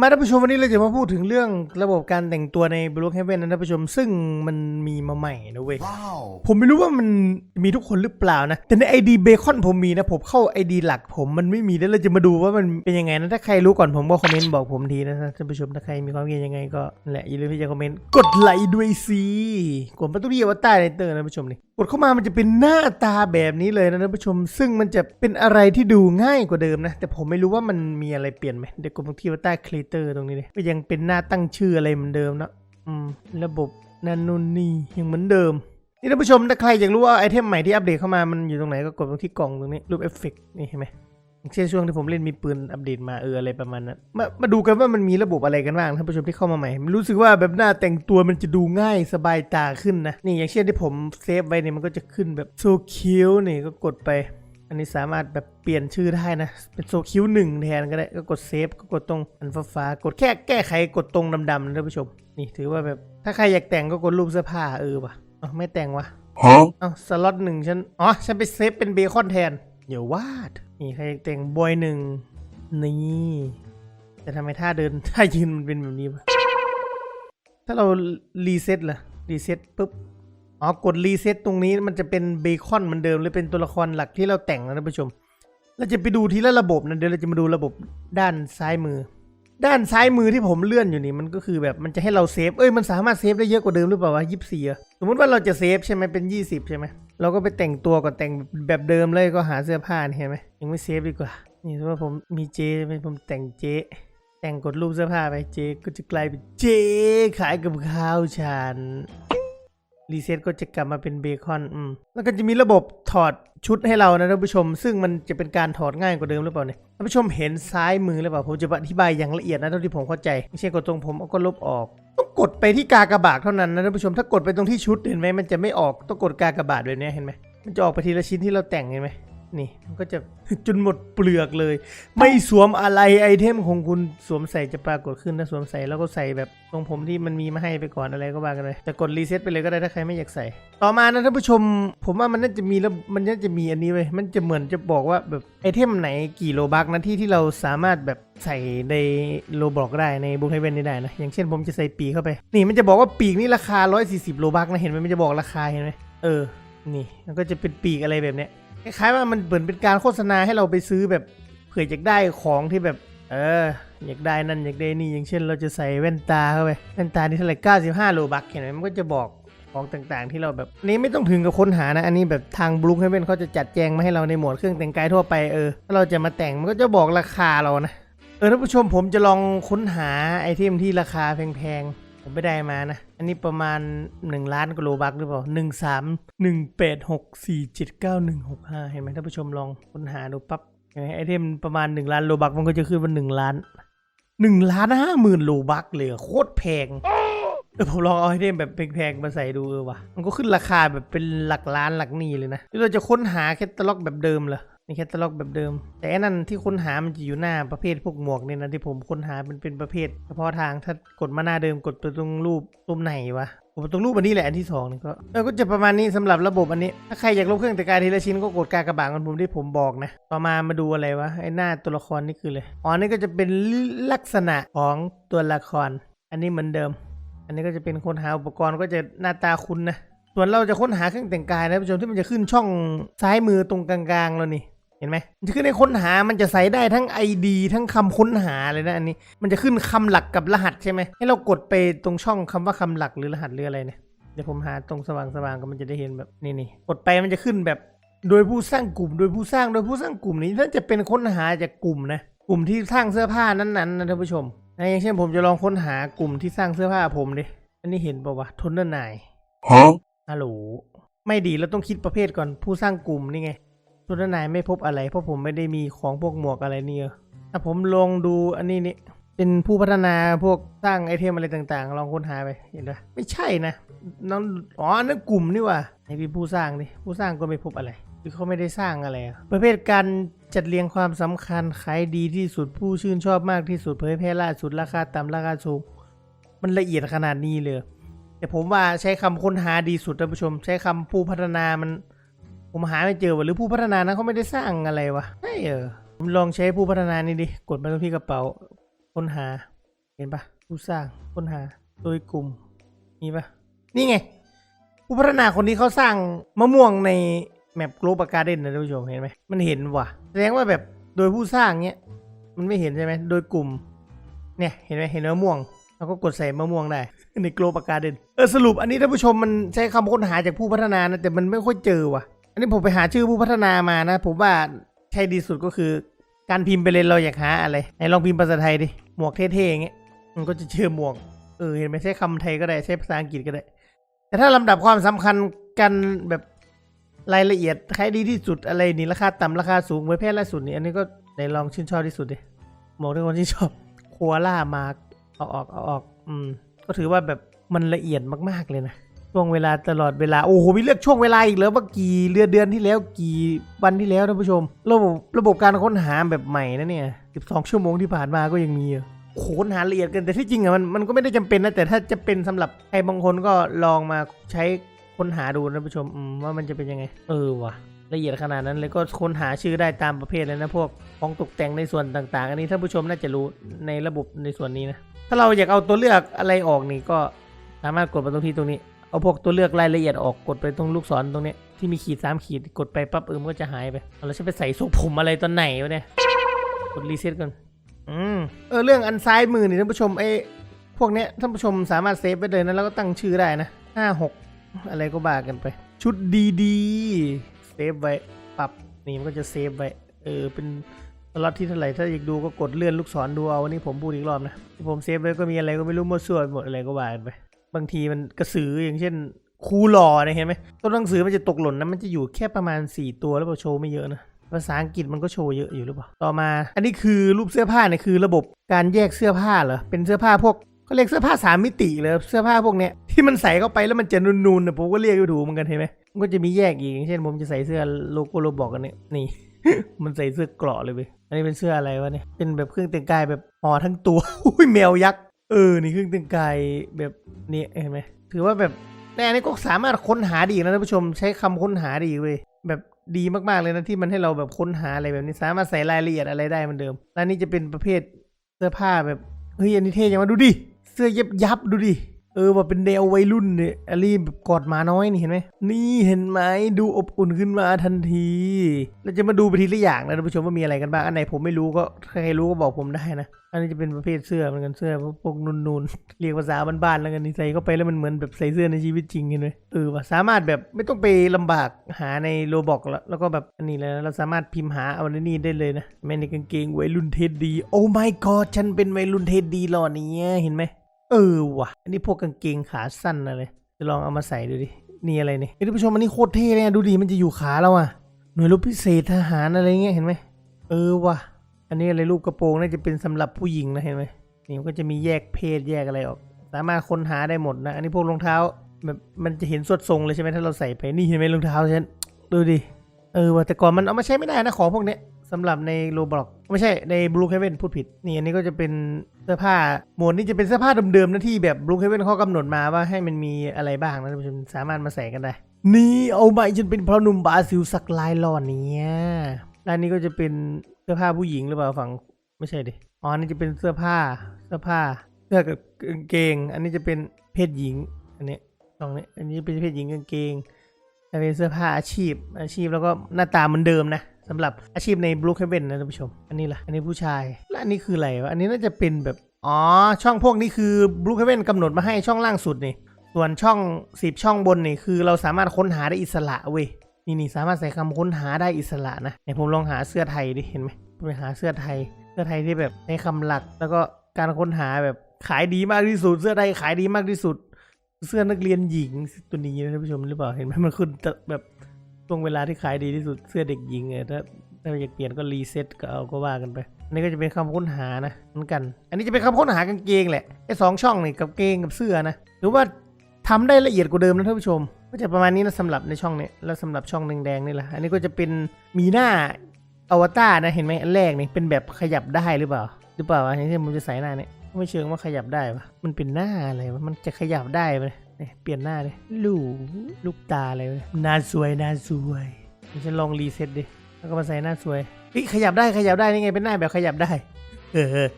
มาท่านผู้ชมวันนี้เราจะมาพูดถึงเรื่องระบบการแต่งตัวใน Blue Heaven นะท่านผู้ชมซึ่งมันมีมาใหม่นะเว้ย Wow. ผมไม่รู้ว่ามันมีทุกคนหรือเปล่านะ แต่ใน ID เบคอนผมมีนะ ผมเข้า ID หลักผมมันไม่มีแล้วเราจะมาดูว่ามันเป็นยังไงนะ ถ้าใครรู้ก่อนผมก็คอมเมนต์บอกผมทีนะท่านผู้ชมถ้าใครมีความคิดเห็นยังไงก็นั่นแหละอย่าลืมที่จะคอมเมนต์กดไลค์ด้วยสิกดประตูที่อวตารในเตอร์นะท่านผู้ชมนี่ กดเข้ามามันจะเป็นหน้าตาแบบนี้เลยนะท่านผู้ชม ซึ่งมันจะเป็นอะไรที่ดูง่ายกว่าเดิมนะ แต่ผมไม่รู้ว่ามันมีอะไรเปลี่ยนไหมเดี๋ยวกดตรงที่วตารครีเตอร์ตรงนี้เลยก็ยังเป็นหน้าตั้งชื่ออะไรเหมือนเดิมนะอืมระบบนันนูนนี่ยังเหมือนเดิมนี่ท่านผู้ชมถ้าใครอยากรู้ว่าไอเทมใหม่ที่อัปเดตเข้ามามันอยู่ตรงไหนก็กดตรงที่กล่องตรงนี้รูปเอฟเฟกต์นี่เห็นไหม เช่นช่วงที่ผมเล่นมีปืนอัปเดตมาเอออะไรประมาณนั้นมามาดูกันว่ามันมีระบบอะไรกันบ้างท่านผู้ชมที่เข้ามาใหม่ รู้สึกว่าแบบหน้าแต่งตัวมันจะดูง่ายสบายตาขึ้นนะ นี่อย่างเช่นที่ผมเซฟไว้เนี่ยมันก็จะขึ้นแบบโซคิวนี่ก็กดไป อันนี้สามารถแบบเปลี่ยนชื่อได้นะ เป็นโซคิวหนึ่งแทนก็ได้ก็กดเซฟก็กดตรงอันฟ้าฟ้าๆกดแค่แก้ไขกดตรงดำๆนะท่านผู้ชม นี่ถือว่าแบบถ้าใครอยากแต่งก็กดรูปเสื้อผ้าเออว่ะเอ้าไม่แต่งวะ Huh? เอ้าสล็อตหนึ่งฉันอ๋อฉันไปเซฟเป็นเบคอนแทนเดี๋ยววาด นี่ใครแต่งบอยหนึ่งนี่แต่ทำไมท่าเดินท่ายืนมันเป็นแบบนี้วะถ้าเรารีเซ็ตล่ะรีเซ็ตปุ๊บอ๋อกดรีเซ็ตตรงนี้มันจะเป็นเบคอนเหมือนเดิมหรือเป็นตัวละครหลักที่เราแต่งนะท่านผู้ชม เราจะไปดูทีละระบบนะเดี๋ยวเราจะมาดูระบบด้านซ้ายมือ ด้านซ้ายมือที่ผมเลื่อนอยู่นี่มันก็คือแบบมันจะให้เราเซฟ เอ้ยมันสามารถเซฟได้เยอะกว่าเดิมหรือเปล่าวะยี่สิบสี่สมมติว่าเราจะเซฟใช่ไหมเป็นยี่สิบใช่ไหมเราก็ไปแต่งตัวก่อนแต่งแบบเดิมเลยก็หาเสื้อผ้านี่เห็นไหมยังไม่เซฟดีกว่า นี่สมมติว่าผมมีเจเป็นผมแต่งเจ แต่งกดรูปเสื้อผ้าไปเจก็จะกลายเป็นเจขายกับข้าวฉัน รีเซ็ตก็จะกลับมาเป็นเบคอนอืมแล้วก็จะมีระบบถอดชุดให้เรานะท่านผู้ชม ซึ่งมันจะเป็นการถอดง่ายกว่าเดิมหรือเปล่าเนี่ยท่านผู้ชมเห็นซ้ายมือหรือเปล่าผมจะอธิบายอย่างละเอียดนะเท่าที่ผมเข้าใจไม่ใช่กดตรงผมเอาก็ลบออกต้องกดไปที่กากระบาดเท่านั้นนะท่านผู้ชมถ้ากดไปตรงที่ชุดเห็นไหมมันจะไม่ออกต้องกดกากระบาดแบบนี้เห็นไหมมันจะออกไปทีละชิ้นที่เราแต่งเห็นไหม นี่มันก็จะจนหมดเปลือกเลย ไม่สวมอะไรไอเทมของคุณสวมใส่จะปรากฏขึ้นถ้าสวมใส่แล้วก็ใส่แบบทรงผมที่มันมีมาให้ไปก่อนอะไรก็ว่ากันเลยแต่กดรีเซ็ตไปเลยก็ได้ถ้าใครไม่อยากใส่ ต่อมานะท่านผู้ชม ผมว่ามันน่าจะมีแล้วมันน่าจะมีอันนี้เว้ยมันจะเหมือนจะบอกว่าแบบไอเทมไหนกี่โลบักนะที่ที่เราสามารถแบบใส่ในโลบอกได้ในบุคเฮเวนนี้ได้นะอย่างเช่นผมจะใส่ปีกเข้าไป นี่มันจะบอกว่าปีกนี่ราคา 140 โลบักนะเห็นไหมมันจะบอกราคาเห็นไหมเออนี่มันก็จะเป็นปีกอะไรแบบเนี้ย คล้ายๆว่ามันเหมือนเป็นการโฆษณาให้เราไปซื้อแบบเผื่ออยากได้ของที่แบบ เออ อยากได้นั่นอยากได้นี่อย่างเช่น เราจะใส่แว่นตาเข้าไปแว่นตาที่เท่าไหร่95โลบักเห็นไหมมันก็จะบอกของต่างๆ ที่เราแบบนี้ไม่ต้องถึงกับค้นหานะ อันนี้แบบทางบลูคเฮเวนเขาจะจัดแจงมาให้เราในหมวดเครื่องแต่งกายทั่วไปเออถ้าเราจะมาแต่งมันก็จะบอกราคาเรานะเออท่านผู้ชมผมจะลองค้นหาไอเทมที่ราคาแพงๆ ผมไม่ได้มานะ อันนี้ประมาณ 1 ล้านกโลบักหรือเปล่า 1 3 1 8 6 4 7 9 1 6 5 เห็นไหมท่านผู้ชมลองค้นหาดูปั๊บเห็นไหมไอเทมประมาณ 1 ล้านโลบักมันก็จะขึ้นว่า1ล้าน 1 ล้านห้าหมื่นโลบักเลยโคตรแพงเออผมลองเอาไอเทมแบบแพงๆมาใส่ดูเออวะมันก็ขึ้นราคาแบบเป็นหลักล้านหลักหนี้เลยนะ เราจะค้นหาแคตตาล็อกแบบเดิมเหรอ ในแคตตาล็อกแบบเดิม แต่อันนั้นที่ค้นหามันจะอยู่หน้าประเภทพวกหมวกเนี่ยนะที่ผมค้นหามันเป็นประเภทเฉพาะทางถ้ากดมาหน้าเดิมกดไปตรงรูปรูปไหนวะกดตรงรูปอันนี้แหละอันที่สองนี่ก็เออก็จะประมาณนี้สำหรับระบบอันนี้ ถ้าใครอยากลบเครื่องแต่งกายทีละชิ้นก็กดกากระบาดกันผมที่ผมบอกนะ ต่อมามาดูอะไรวะไอ้หน้าตัวละครนี่คือเลยอ๋อนี่ก็จะเป็นลักษณะของตัวละคร อันนี้เหมือนเดิม อันนี้ก็จะเป็นคนหาอุปกรณ์ก็จะหน้าตาคุณนะส่วนเราจะค้นหาเครื่องแต่งกายนะผู้ชมที่มันจะขึ้นช่องซ้ายมือตรงกลางๆแล้วนี่ เห็นไหมมันจะขึ้นในค้นหามันจะใส่ได้ทั้ง ID ทั้งคำค้นหาเลยนะอันนี้ มันจะขึ้นคำหลักกับรหัสใช่ไหมให้เรากดไปตรงช่องคำว่าคำหลักหรือรหัสหรืออะไรเนี่ยเดี๋ยวผมหาตรงสว่างๆก็มันจะได้เห็นแบบนี่นี่กดไปมันจะขึ้นแบบ โดยผู้สร้างกลุ่ม โดยผู้สร้างโดยผู้สร้างกลุ่มนี้น่าจะเป็นค้นหาจากกลุ่มนะกลุ่มที่สร้างเสื้อผ้านั้นๆนะท่านผู้ชมนะอย่างเช่นผมจะลองค้นหากลุ่มที่สร้างเสื้อผ้าผมดิอันนี้เห็นป่าวะทนเนอร์นาย Huh? ฮัลโหลไม่ดีเราต้องคิดประเภทก่อนผู้สร้างกลุ่มนี่ไง ทนเนอร์นายไม่พบอะไร เพราะผมไม่ได้มีของพวกหมวกอะไรนี่เออถ้าผมลงดูอันนี้นี่เป็นผู้พัฒนาพวกสร้างไอเทมอะไรต่างๆ ลองค้นหาไปเห็นไหมไม่ใช่นะน้องอ๋อนั่นกลุ่มนี่ว่ะให้พี่ผู้สร้างดิผู้สร้างก็ไม่พบอะไรหรือเขาไม่ได้สร้างอะไร ประเภทการจัดเรียงความสำคัญขายดีที่สุดผู้ชื่นชอบมากที่สุดเผยแพร่ล่าสุดราคาต่ำราคาสูงมันละเอียดขนาดนี้เลย แต่ผมว่าใช้คำค้นหาดีสุดท่านผู้ชม ใช้คำผู้พัฒนามัน ผมหาไม่เจอว่ะหรือผู้พัฒนานั้นเขาไม่ได้สร้างอะไรวะใช่เออผมลองใช้ผู้พัฒนานี่ดิกดมาตรงที่กระเป๋าค้นหา เห็นปะผู้สร้างค้นหาโดยกลุ่มมีปะนี่ไง ผู้พัฒนาคนนี้เขาสร้างมะม่วงในแมปโกลบการ์เด้นนะท่านผู้ชมเห็นไหมมันเห็นว่ะแสดงว่าแบบโดยผู้สร้างเนี้ยมันไม่เห็นใช่ไหมโดยกลุ่ม เนี่ยเห็นไหมเห็นมะม่วงเราก็กดใส่มะม่วงได้ในโกลบการ์เด้นเออสรุปอันนี้ท่านผู้ชมมันใช้คำค้นหาจากผู้พัฒนานะแต่มันไม่ค่อยเจอว่ะ นนี้ผมไปหาชื่อผู้พัฒนามานะ ผมว่าใช่ดีสุดก็คือ การพิมพ์ไปเลยเราอยากหาอะไรไหนลองพิมพ์ภาษาไทยดิ หมวกเท่ๆอย่างเงี้ย มันก็จะเจอหมวก เออเห็นไหมใช้คำไทยก็ได้ใช้ภาษาอังกฤษก็ได้ แต่ถ้าลำดับความสำคัญกันแบบรายละเอียดใครดีที่สุดอะไรนี่ราคาต่ำราคาสูงเผยแพร่ล่าสุดนี่อันนี้ก็ไหนลองชื่นชอบที่สุดดิบอกทุกคนที่ชอบโคอาล่ามาเอาออกเอาออก อืม ก็ถือว่าแบบมันละเอียดมากๆเลยนะ ช่วงเวลาตลอดเวลา โอ้โหมีเลือกช่วงเวลาอีกแล้วว่ากี่เดือนเดือนที่แล้วกี่วันที่แล้วท่านผู้ชม ระบบระบบการค้นหาแบบใหม่นะเนี่ย 12 ชั่วโมงที่ผ่านมาก็ยังมีอะค้นหาละเอียดกันแต่ที่จริงอะมันมันก็ไม่ได้จำเป็นนะแต่ถ้าจะเป็นสำหรับใครบางคนก็ลองมาใช้ค้นหาดูนะท่านผู้ชมอืมว่ามันจะเป็นยังไง เออว่ะละเอียดขนาดนั้นเลยก็ค้นหาชื่อได้ตามประเภทเลยนะพวกของตกแต่งในส่วนต่าง ๆ อันนี้ท่านผู้ชมน่าจะรู้ในระบบในส่วนนี้นะถ้าเราอยากเอาตัวเลือกอะไรออกนี่ก็สามารถกดไปตรงที่ตรงนี้ เอาพวกตัวเลือกรายละเอียดออกกดไปตรงลูกศรตรงนี้ที่มีขีดสามขีดกดไปปั๊บเออมันก็จะหายไปเอาแล้ไปใส่ทรงผมอะไรตอนไหนวะเนี่ยกดรีเซ็ตก่อนอืมเออเรื่องอันซ้ายมือนี่ท่านผู้ชมไอ้พวกเนี้ยท่านผู้ชมสามารถเซฟไว้เลยนะแล้วก็ตั้งชื่อได้นะห้าหกอะไรก็บ้ากันไป ชุดดีๆเซฟไว้ปรับนี่มันก็จะเซฟไว้เออเป็นล็อตที่เท่าไหร่ถ้าอยากดูก็กดเลื่อนลูกศรดูเอาวันนี้ผมพูดอีกรอบนะที่ผมเซฟไว้ก็มีอะไรก็ไม่รู้มั่วซั่วหมดอะไรก็ว่ากันไป บางทีมันกระสืออย่างเช่นครูหล่อเนี่ยเห็นไหมตัวหนังสือมันจะตกหล่นนะมันจะอยู่แค่ประมาณ 4 ตัวแล้วพอโชว์ไม่เยอะนะภาษาอังกฤษมันก็โชว์เยอะอยู่หรือเปล่าต่อมา อันนี้คือรูปเสื้อผ้าเนี่ยคือระบบการแยกเสื้อผ้าเหรอเป็นเสื้อผ้าพวกเขาเรียกเสื้อผ้าสามมิติเลยเสื้อผ้าพวกเนี้ยที่มันใส่เข้าไปแล้วมันจะนูนๆนะผมก็เรียกไม่ถูกเหมือนกันเห็นไหมมันก็จะมีแยกอีกอย่างเช่นผมจะใส่เสื้อโลโก้โรบอกกันเนี่ยนี่ มันใส่เสื้อเกราะเลยเว้ยอันนี้เป็นเสื้ออะไรวะเนี่ยเป็นแบบเครื่องแต่งกายแบบห่อทั้งตัวอุ้ยแมวยักษ์ เออ นี่เครื่องแต่งกายแบบนี้เห็นไหมถือว่าแบบแต่อันนี้ก็สามารถค้นหาดีนะท่านผู้ชมใช้คำค้นหาดีเว้ยแบบดีมากๆเลยนะที่มันให้เราแบบค้นหาอะไรแบบนี้สามารถใส่รายละเอียดอะไรได้เหมือนเดิมแล้วนี่จะเป็นประเภทเสื้อผ้าแบบเฮ้ยอันนี้เท่ยังมาดูดิเสื้อเย็บยับดูดิ เออว่าเป็นแนววัยรุ่นเนี่ยอลีแบบกอดหมาน้อยนี่เห็นไหมนี่เห็นไหมดูอบอุ่นขึ้นมาทันทีเราจะมาดูไปทีละอย่างนะท่านผู้ชมว่ามีอะไรกันบ้างอันไหนผมไม่รู้ก็ใครรู้ก็บอกผมได้นะอันนี้จะเป็นประเภทเสื้อเหมือนกันเสื้อพวกนูนๆเรียกภาษาบ้านๆแล้วกันนี่ใส่เข้าไปแล้วมันเหมือนแบบใส่เสื้อในชีวิตจริงเห็นไหมเออว่าสามารถแบบไม่ต้องไปลำบากหาในโรบอกแล้วแล้วก็แบบอันนี้แล้วเราสามารถพิมพ์หาเอาในนี่ได้เลยนะแม่ในกางเกงวัยรุ่นเท็ดดีโอ้ my god ฉันเป็นวัยรุ่นเท็ดดีหล่อนี้เห็นไหม เออว่ะ อันนี้พวกกางเกงขาสั้นอะไรจะลองเอามาใส่ดูดิ นี่อะไรเนี่ยท่านผู้ชมอันนี้โคตรเท่เลยอะดูดิ มันจะอยู่ขาเราอะหน่วยรบพิเศษทหารอะไรเงี้ยเห็นไหม เออว่ะ อันนี้อะไรรูปกระโปรงน่าจะเป็นสำหรับผู้หญิงนะเห็นไหมนี่มันก็จะมีแยกเพศแยกอะไรออก สามารถค้นหาได้หมดนะ อันนี้พวกรองเท้าแบบมันจะเห็นสวดทรงเลยใช่ไหมถ้าเราใส่ไป นี่เห็นไหมรองเท้าฉัน ดูดิ เออว่ะแต่ก่อนมันเอามาใช้ไม่ได้นะของพวกเนี้ย สำหรับในโรบล็อกไม่ใช่ในบลูเคเวนพูดผิด นี่อันนี้ก็จะเป็นเสื้อผ้าหมวดนี้จะเป็นเสื้อผ้าเดิมๆนะที่แบบบลูเคเวนเขากำหนดมาว่าให้มันมีอะไรบ้างนะท่านผู้ชมสามารถมาใส่กันได้ นี่เอาใหม่จนเป็นพระนุ่มบาซิลสักลายหล่อเนี่ยด้านนี้ก็จะเป็นเสื้อผ้าผู้หญิงหรือเปล่าฝั่งไม่ใช่ดิอ๋ออันนี้จะเป็นเสื้อผ้าเสื้อผ้าเสื้อกับกางเกง อันนี้จะเป็นเพศหญิง อันนี้ตรงนี้อันนี้เป็นเพศหญิงกางเกงจะเป็นเสื้อผ้าอาชีพอาชีพแล้วก็หน้าตาเหมือนเดิมนะ สำหรับอาชีพในบลูคเ v นนะท่านผู้ชม อันนี้ล่ะ อันนี้ผู้ชาย และอันนี้คืออะไรวะ อันนี้น่าจะเป็นแบบ อ๋อ ช่องพวกนี้คือบลูคเ v นกำหนดมาให้ช่องล่างสุดนี่ ส่วนช่องสิบช่องบนนี่คือเราสามารถค้นหาได้อิสระเว้ย นี่นี่สามารถใส่คำค้นหาได้อิสระนะไหนผมลองหาเสื้อไทยดิ เห็นไหมไปหาเสื้อไทย เสื้อไทยที่แบบในคำหลัก แล้วก็การค้นหาแบบขายดีมากที่สุด เสื้อไทยขายดีมากที่สุด เสื้อนักเรียนหญิงตัวนี้นะท่านผู้ชมหรือเปล่า เห็นไหมมันขึ้นแบบ ช่วงเวลาที่ขายดีที่สุดเสื้อเด็กหญิงเนี่ยถ้าถ้าอยากเปลี่ยนก็รีเซ็ตก็เอาก็ว่ากันไปอันนี้ก็จะเป็นคำค้นหานะเหมือนกัน อันนี้จะเป็นคำค้นหากางเกงแหละไอ้สองช่องนี่กับเกงกับเสื้อนะหรือว่าทำได้ละเอียดกว่าเดิมนะท่านผู้ชม ก็จะประมาณนี้นะสำหรับในช่องนี้แล้วสำหรับช่องแดงๆนี่แหละอันนี้ก็จะเป็นมีหน้าอวตารนะเห็นไหมอันแรกนี่เป็นแบบขยับได้หรือเปล่า หรือเปล่าอย่างที่ผมจะใส่หน้าเนี่ยไม่เชิงว่าขยับได้ปะมันเป็นหน้าอะไรวะมันจะขยับได้ไหม เนี่ยเปลี่ยนหน้าเลยลูลูกตาอะไรหน้าสวยหน้าสวยเดี๋ยวฉันลองรีเซ็ตดิแล้วก็มาใส่หน้าสวยเฮ้ยขยับได้ขยับได้นี่ไงเป็นหน้าแบบขยับได้เออ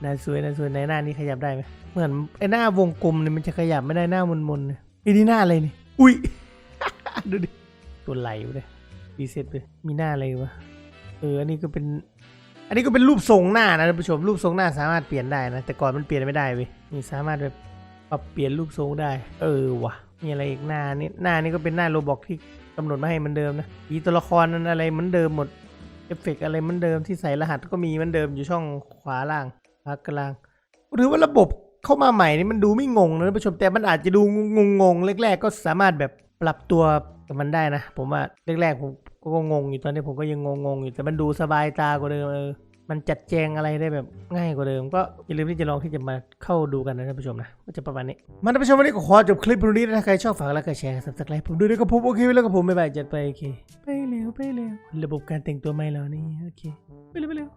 หน้าสวยหน้าสวยในหน้านี้ขยับได้ไหมเหมือนไอ้หน้าวงกลมเนี่ยมันจะขยับไม่ได้หน้ามนมนๆเนี่ยไอ้นี่หน้าอะไรนี่อุ้ยดูดิตัวไหลเลยรีเซ็ตไปมีหน้าอะไรวะเอออันนี้ก็เป็น อันนี้ก็เป็นรูปทรงหน้านะท่านผู้ชมรูปทรงหน้าสามารถเปลี่ยนได้นะแต่ก่อนมันเปลี่ยนไม่ได้เว้ยนี่สามารถแบบ ปรับเปลี่ยนรูปทรงได้ เออวะมีอะไรอีกหน้านี่หน้านี่ก็เป็นหน้าโรบอกที่กำหนดมาให้เหมันเดิมนะอีตัวละครนั้นอะไรเหมือนเดิมหมดเอฟเฟกต์อะไรเหมือนเดิมที่ใส่รหัสก็มีเหมือนเดิมอยู่ช่องขวาล่างขวากลาง หรือว่าระบบเข้ามาใหม่นี่มันดูไม่งงนะท่านผู้ชมแต่มันอาจจะดูงงงๆแรกๆ ก็สามารถแบบปรับตัวกับมันได้นะ ผมว่าแรกๆผมก็งงอยู่ตอนนี้ผมก็ยังงงๆอยู่แต่มันดูสบายตากว่าเดิมเออ มันจัดแจงอะไรได้แบบง่ายกว่าเดิม ก็อย่าลืมที่จะลองที่จะมาเข้าดูกันนะท่านผู้ชมนะก็จะประมาณนี้มาท่านผู้ชมวันนี้ก็ขอจบคลิปตรงนี้นะถ้าใครชอบฝากแล้วก็แชร์สับสไครป์ผมด้วยนะครับผมโอเคไว้แล้วกับผมบ๊ายบายจัดไปโอเคไปเร็วไปเร็วระบบการแต่งตัวใหม่แล้วนี่โอเคไปเร็วไปเร็ว